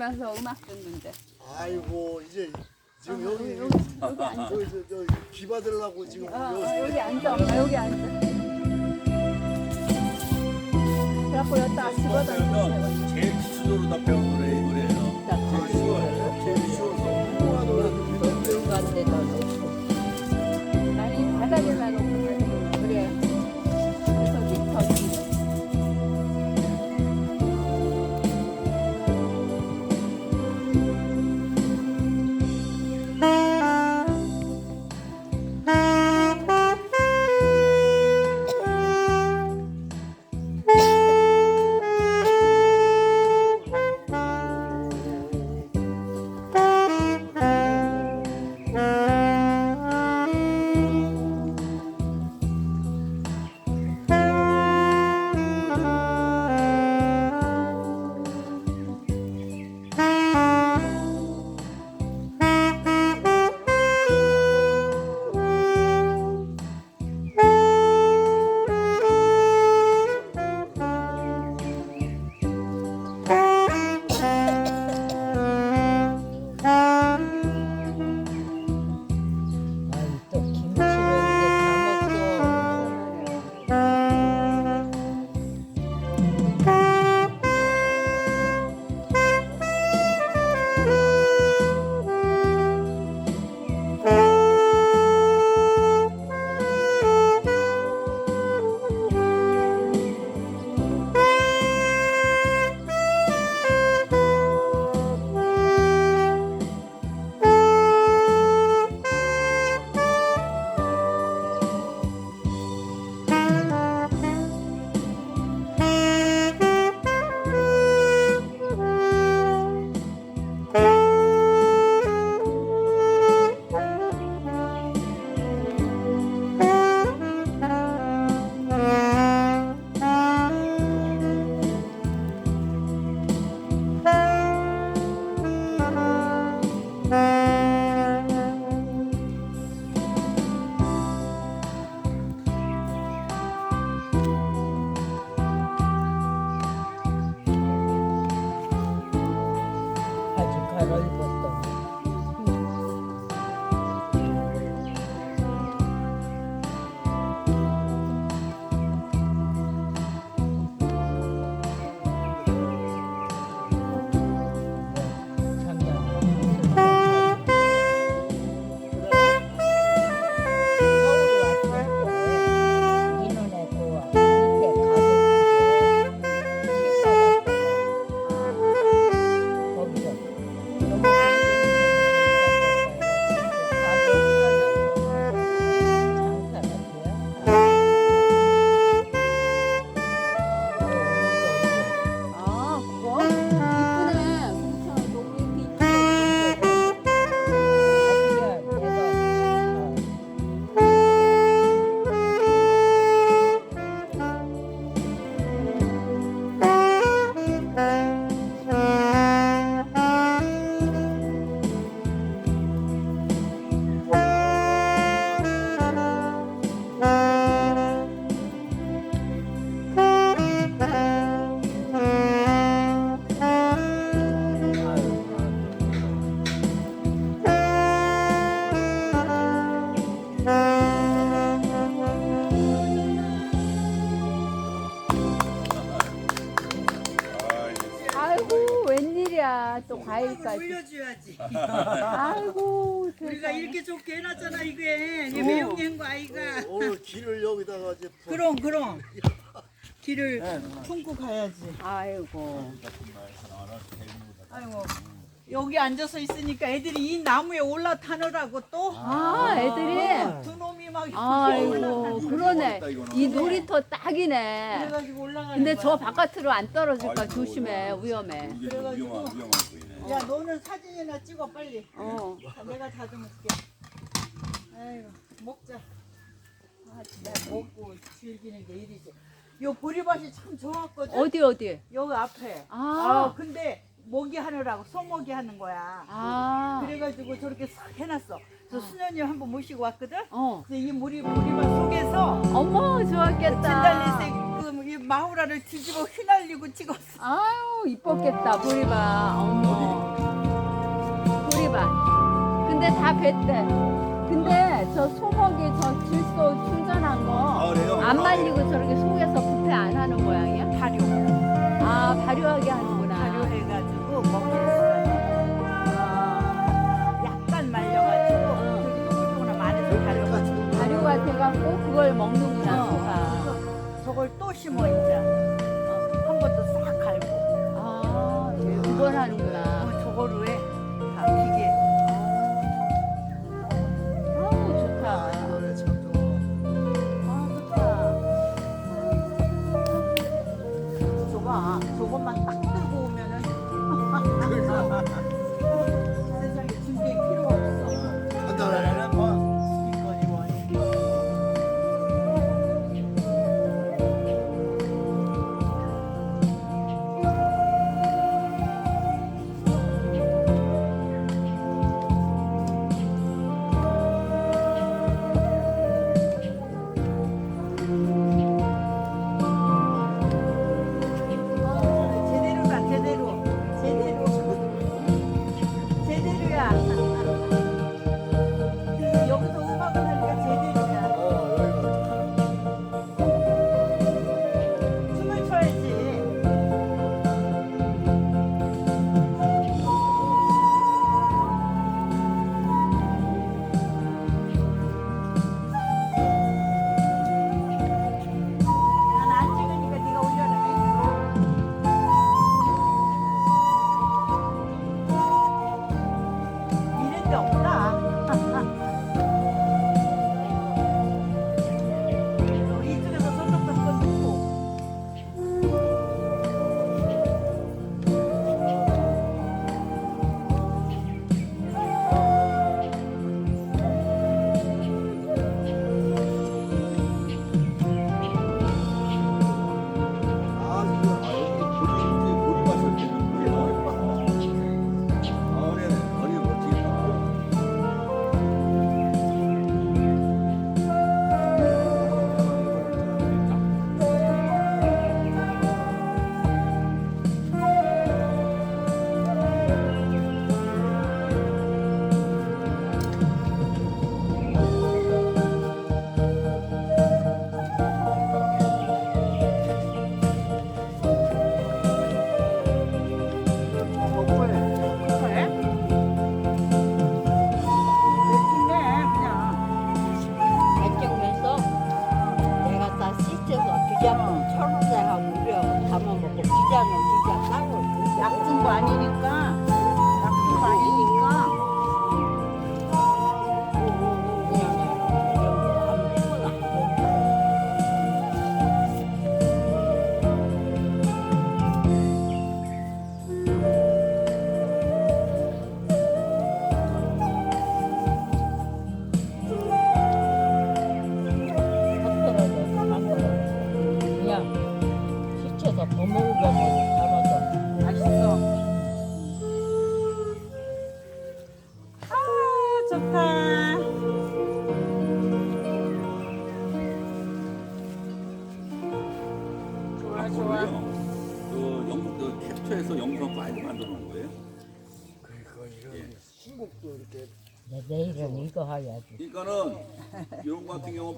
다듬으면서 음악 듣는데. 아이고 이제 지금 여기 여기, 여기 앉아. 저기 저, 저, 비 받으려고 지금 어, 어, 여기 여기 앉아, 엄마, 여기 앉아. 그래갖고 여기다가 집어던져. 제일 기초적으로 다 배운 노 품고 가야지. 아이고. 아이고. 여기 앉아서 있으니까 애들이 이 나무에 올라타느라고 또. 아, 애들이? 두 놈이 막 아이고, 그러네. 이 놀이터 딱이네. 그래가지고 올라가는 근데 거야. 저 바깥으로 안 떨어질까 조심해. 위험해. 보이네. 야 너는 사진이나 찍어 빨리. 어. 내가 다듬을게. 아이고 먹자. 아, 진짜 먹고 즐기는 게 일이지. 요 보리밭이 참 좋았거든. 어디 어디? 여기 앞에. 아. 아 근데 모기 하느라고 소모기 하는 거야. 아. 그래가지고 저렇게 싹 해놨어. 저 수녀님 한 번 모시고 왔거든. 어. 근데 이 모리 모리밭 속에서 어머 좋았겠다. 진달래색 그이 마음 카메라를 뒤집어 휘날리고 찍었어. 아유 이뻤겠다 보리밥 어머 보리밥 근데 다 뱉대 근데 저 소고기 저 질소 충전한 거 아, 그래요? 안 말리고 저렇게 속에서 부패 안 하는 모양이야? 발효. 아 발효하게 하는구나 발효해가지고 수가 있어. 약간 말려가지고 되게 동글동글한 안에서 발효가지고 발효가 돼갖고 그걸 먹는구나 어. 소가 저걸 또 심어 이제 어, 한 번 더 싹 갈고 아두번 하는구나 어, 저거로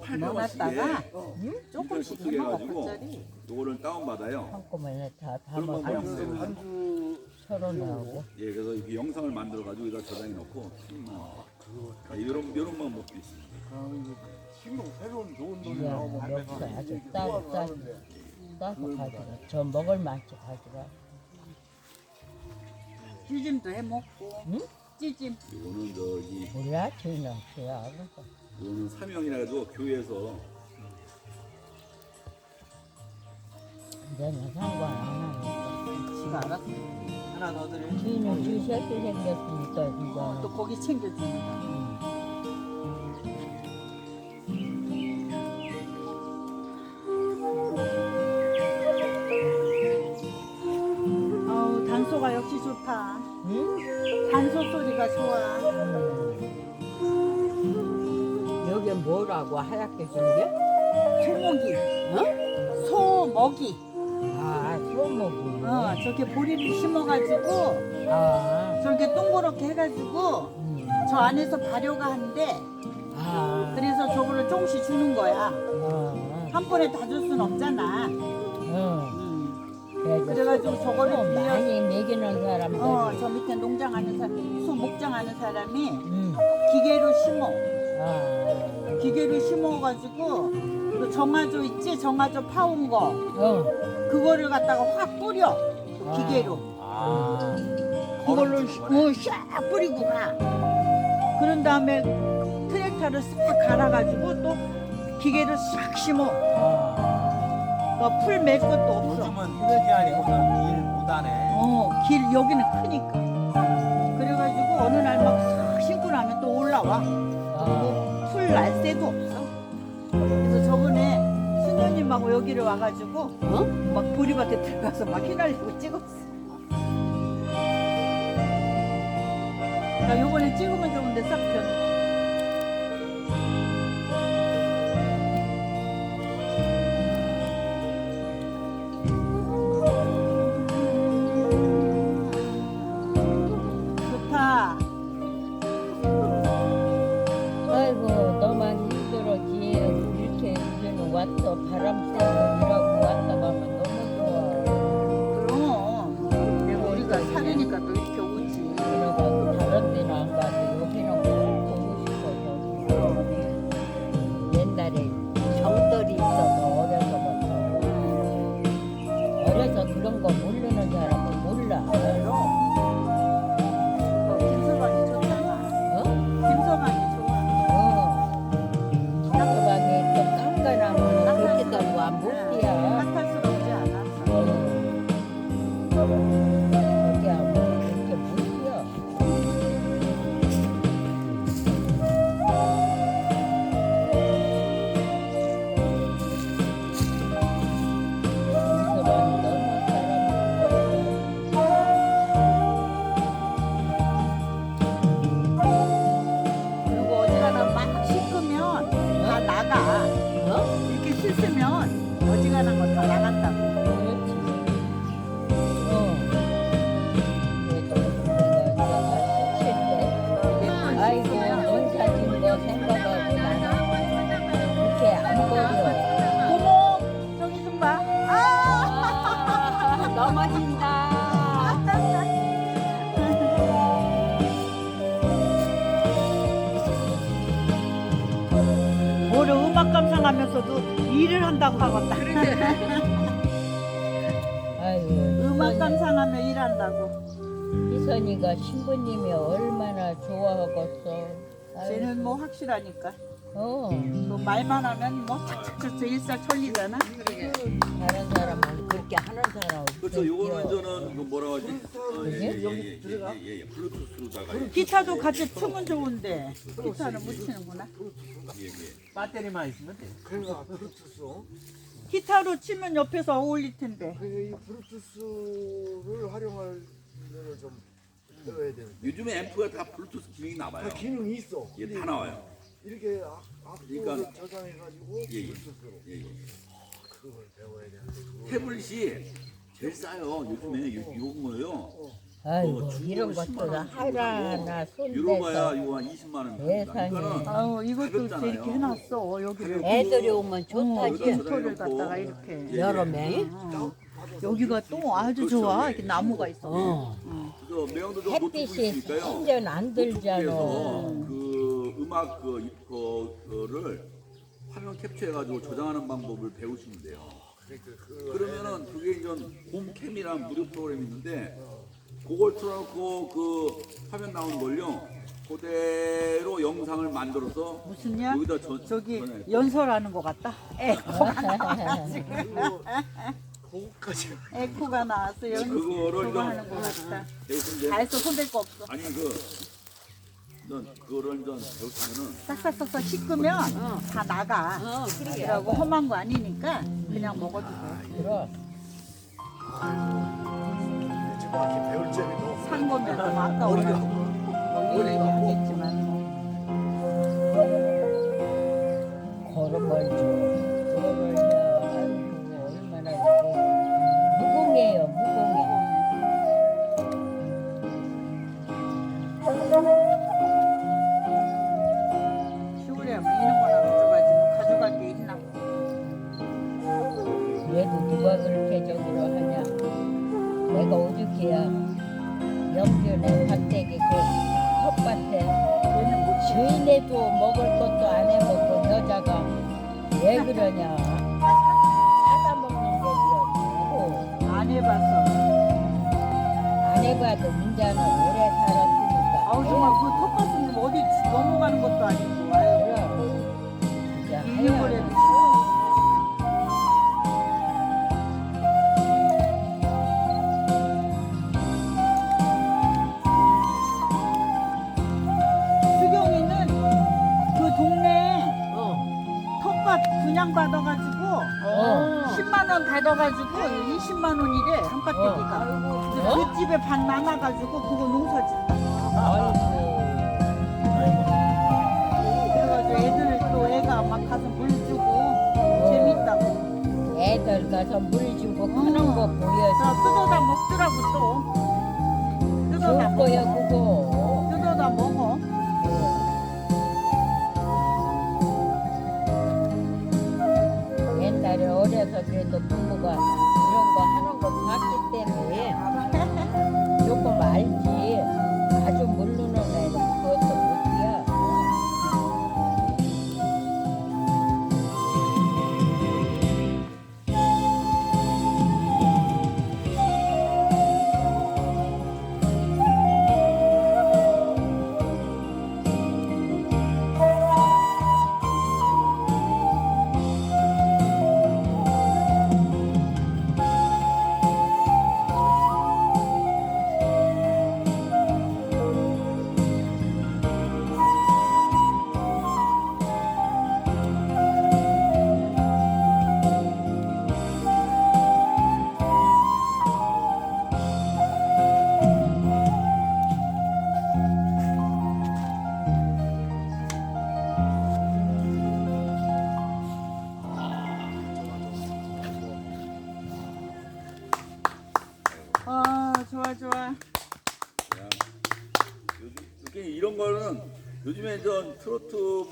거 같은 경우 800원씩에 넣어놨다가 조금씩 조금씩 해가지고 짜리 요거를 다운받아요. 한꺼번에 다거 담아서 모양새로. 한주 철원하고. 예, 그래서 이렇게 영상을 만들어가지고 여기다 저장해 놓고 아, 이런 이런 방법도 있습니다. 신곡 새로운 좋은 그냥 나오면 넣고 아주 따로 따로 따서 가져가 저 먹을 만치 가져가 찌짐도 해 먹고 응? 찌짐 이거는 저기 몰라? 주인은 그야 이거는 사명이라 가지고 교회에서. 내는 상관 안 하니까 지가 알아서 하나 더 드려 주인은 주 새끼 생겼으니까 또 이제 고기 챙겨주니까 뭐라고 하얗게 준 게? 소고기 어? 소먹이 아, 소목이. 어, 저렇게 보리를 심어가지고 아, 저렇게 동그랗게 해가지고 음. 저 안에서 발효가 한대. 아, 그래서 저거를 조금씩 주는 거야. 어, 한 번에 다 줄 순 없잖아. 어. 음. 그래가지고 저거를 소 빌려, 많이 먹이는 사람들. 어, 저 밑에 농장 하는 사람, 소 목장 하는 사람이 음. 기계로 심어. 아, 기계로 심어가지고 그 정화조 있지? 정화조 파온 거. 어. 그거를 갖다가 확 뿌려. 기계로. 아. 그걸로 어, 샥 뿌리고 가. 그런 다음에 트랙터를 싹 갈아가지고 또 기계로 싹 심어. 아, 풀맬 것도 없어. 요즘은 그게 아니고는 일 못하네. 어, 길 여기는 크니까. 그래가지고 어느 날 막싹 심고 나면 또 올라와. 아, 풀날 새도 없어. 그래서 저번에 수녀님하고 여기를 와가지고 어? 막 보리밭에 들어가서 막 휘날리고 찍었어. 나 요번에 찍으면 좋은데 싹 변. 신부님이 얼마나 좋아하겠어. 쟤는 뭐 확실하니까. 어, 뭐 말만 하면 뭐 착착착착 일사천리잖아. 다른 사람은 그렇게 하는 사람 없어. 그렇죠. 요거는 저는 그 뭐라고 하지? 어, 예, 그게? 예, 예, 예, 예, 예. 블루투스로다가 예, 기타도 같이 틀면 좋은데 기타는 못 치는구나. 예, 예. 배터리만 있으면 돼. 그러니까 브루투스. 기타로 치면 옆에서 어울릴 텐데. 그 이 브루투스를 활용할 때는 좀 되는데. 요즘에 앰프가 다 블루투스 기능이 나와요. 다 기능이 있어. 예, 다 나와요. 이렇게 악- 악보를 그러니까- 저장해가지고 예, 예. 브루투스로 예, 예. 그걸 배워야 되는데. 그걸 태블릿이 제일 싸요. 요즘에 요, 요거요. 아이고, 중국은 이런 10만 것도 원 하나하나 손대서 이거 한 20만 원. 세상에. 그러니까는 아우 이것도 가볍잖아요. 이렇게 해놨어 여기를. 애들이 오면 어, 좋다지. 컴퓨터를 갖다가 이렇게. 예, 여러 예. 명이? 어. 여기가 또 아주 좋아. 예, 이렇게 예. 나무가 있어. 어. 그래서 매형도 좀 햇빛이 있으니까요. 완전 안 들잖아. 노트북에서 그 음악 그, 그거를 화면 캡처해가지고 저장하는 방법을 배우시면 돼요. 그 그러면은 그게 이제 홈캠이라는 무료 프로그램이 있는데 그걸 틀어놓고 그 화면 나오는 걸요 그대로 영상을 만들어서 무슨냐? 여기다 전 저기 전화해. 연설하는 것 같다. 에코가 그거까지 에코가 나왔어. 연 그거를 좀 하는 것 같다. 했어 손댈 거 없어. 아니 그넌 그거를 좀 배우시면은 싹싹싹싹 씻으면 다 나가. 어, 그러게. 그러고 험한 거 아니니까 그냥 먹어도 돼. 그럼. 지금 이렇게 배울 너무 산 거면 너무 아까워. 머리가 뭐. 걸음을 줘. 그 해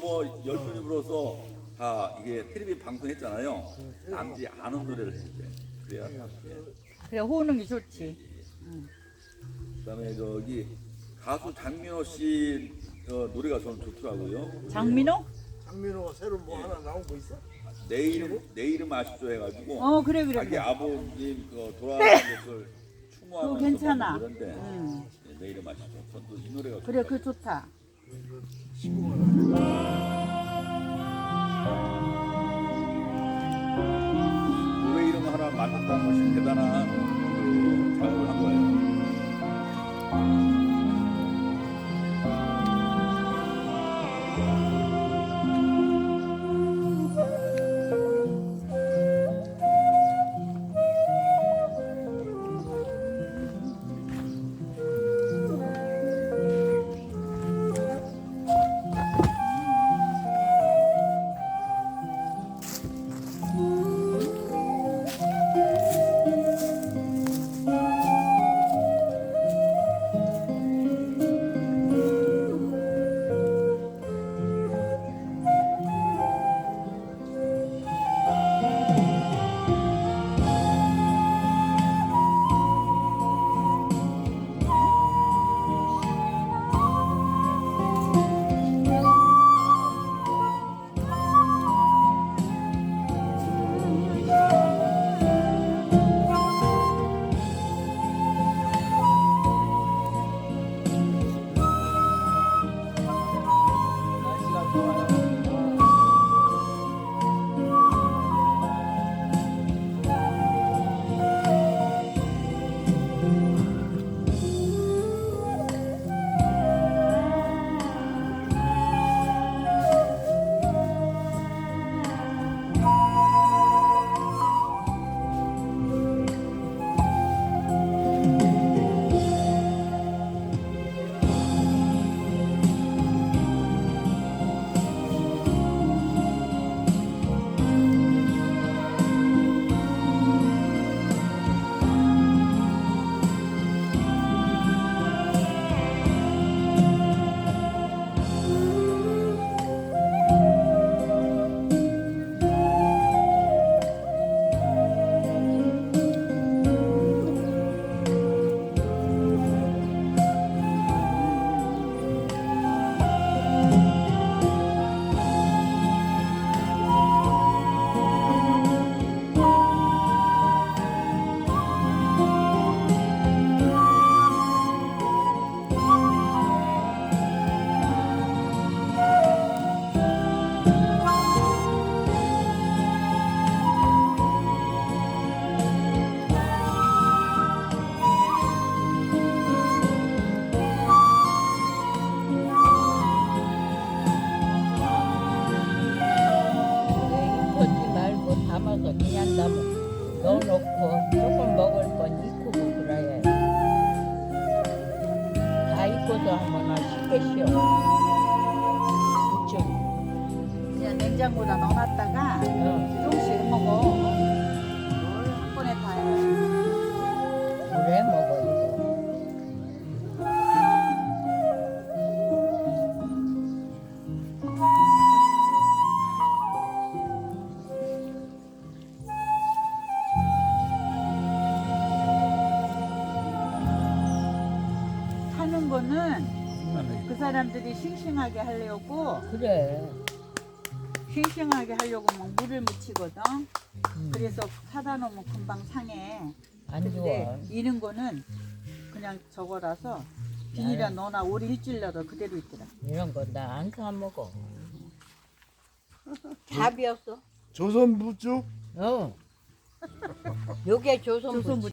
뭐 불어서 다 이게 텔레비 방송했잖아요. 남들이 아는 노래를 해야 돼. 그래야 예. 그래 호응이 좋지. 그다음에 저기 가수 장민호 씨 어, 노래가 저는 좋더라고요. 장민호? 장민호가 새로 뭐 하나 나온 거 있어? 내 이름 내 이름 아시죠 해가지고 어 그래 그래 자기 그래. 아버님 그 돌아가신 것을 추모하면서 그거 괜찮아. 만든 노래인데 음. 예, 내 이름 아시죠? 저도 이 노래가 그래 좋더라고요. 그 좋다. 노래 이름 하나 만든다는 것이 대단한 그 작업을 한 거예요. 싱싱하게 하려고 그래. 싱싱하게 하려고 막 물을 묻히거든. 음, 그래서 사다 놓으면 금방 상해. 안 근데 좋아. 이런 거는 그냥 저거라서 비닐에 넣어놔. 오래 일주일 넣어도 그대로 있더라. 이런 거 나 안 사 먹어. 답이 없어. 조선 부쭉 어. 요게 조선 조선 부치